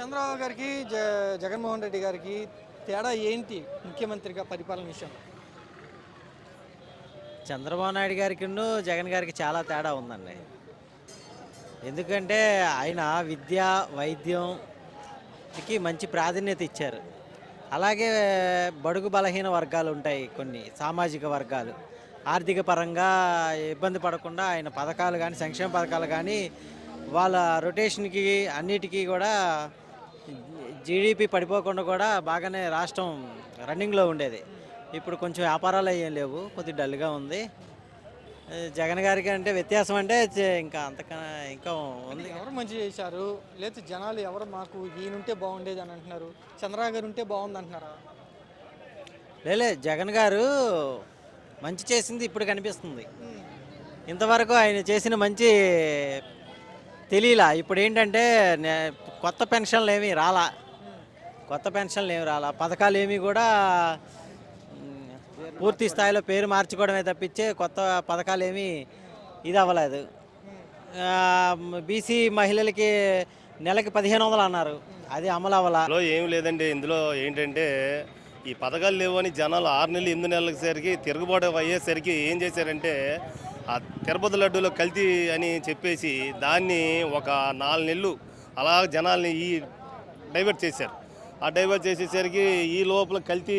చంద్రబాబు గారికి జ జగన్మోహన్ రెడ్డి గారికి తేడా ఏంటి ముఖ్యమంత్రిగా పరిపాలన విషయం చంద్రబాబు నాయుడు గారికి జగన్ గారికి చాలా తేడా ఉందండి. ఎందుకంటే ఆయన విద్య వైద్యంకి మంచి ప్రాధాన్యత ఇచ్చారు. అలాగే బడుగు బలహీన వర్గాలు ఉంటాయి కొన్ని సామాజిక వర్గాలు. ఆర్థిక పరంగా ఇబ్బంది పడకుండా ఆయన పథకాలు కానీ సంక్షేమ పథకాలు కానీ వాళ్ళ రొటేషన్కి అన్నిటికీ కూడా జీడిపి పడిపోకుండా కూడా బాగానే రాష్ట్రం రన్నింగ్లో ఉండేది. ఇప్పుడు కొంచెం వ్యాపారాలు ఏం లేవు కొద్దిగా డల్గా ఉంది. జగన్ గారికి అంటే వ్యత్యాసం అంటే ఇంకా అంతకన్నా ఇంకా ఉంది. ఎవరు మంచి చేశారు? లేదా జనాలు ఎవరు మాకు ఈయనుంటే బాగుండేది అని అంటున్నారు? చంద్రబాబు గారు ఉంటే బాగుంది అంటున్నారా? లేలే జగన్ గారు మంచి చేసింది ఇప్పుడు కనిపిస్తుంది. ఇంతవరకు ఆయన చేసిన మంచి తెలియలా ఇప్పుడు ఏంటంటే నే- కొత్త పెన్షన్లు ఏమీ రాలా. కొత్త పెన్షన్లు ఏమి రాలా. పథకాలు ఏమీ కూడా పూర్తి స్థాయిలో పేరు మార్చుకోవడమే తప్పించే కొత్త పథకాలు ఏమీ ఇది అవ్వలేదు బీసీ మహిళలకి నెలకి పదిహేను వందలు అన్నారు అది అమలు అవ్వలా ఏం లేదండి. ఇందులో ఏంటంటే ఈ పథకాలు లేవని జనాలు ఆరు నెలలు ఎనిమిది నెలలకి సరికి తిరుగుబాటు అయ్యేసరికి ఏం చేశారంటే ఆ తిరుపతి లడ్డూలో కల్తీ అని చెప్పేసి దాన్ని ఒక నాలుగు నెలలు అలా జనాల్ని ఈ డైవర్ట్ చేశారు. ఆ డైవర్ట్ చేసేసరికి ఈ లోపల కల్తీ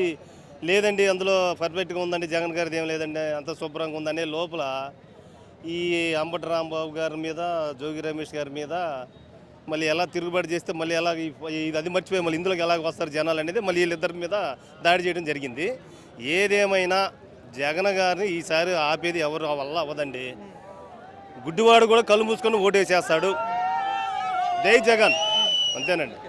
లేదండి అందులో పర్ఫెక్ట్గా ఉందండి జగన్ గారిది ఏం లేదండి అంత శుభ్రంగా ఉందనే లోపల ఈ అంబటి రాంబాబు గారి మీద జోగి రమేష్ గారి మీద మళ్ళీ ఎలా తిరుగుబాటు చేస్తే మళ్ళీ ఎలా ఇది అది మర్చిపోయి మళ్ళీ ఇందులోకి ఎలాగ వస్తారు జనాలు అనేది మళ్ళీ వీళ్ళిద్దరి మీద దాడి చేయడం జరిగింది. ఏదేమైనా జగన్ గారిని ఈసారి ఆపేది ఎవరు వల్ల అవ్వదండి. గుడ్డివాడు కూడా కళ్ళు మూసుకొని ఓటేసేస్తాడు. జై జగన్. అంతేనండి.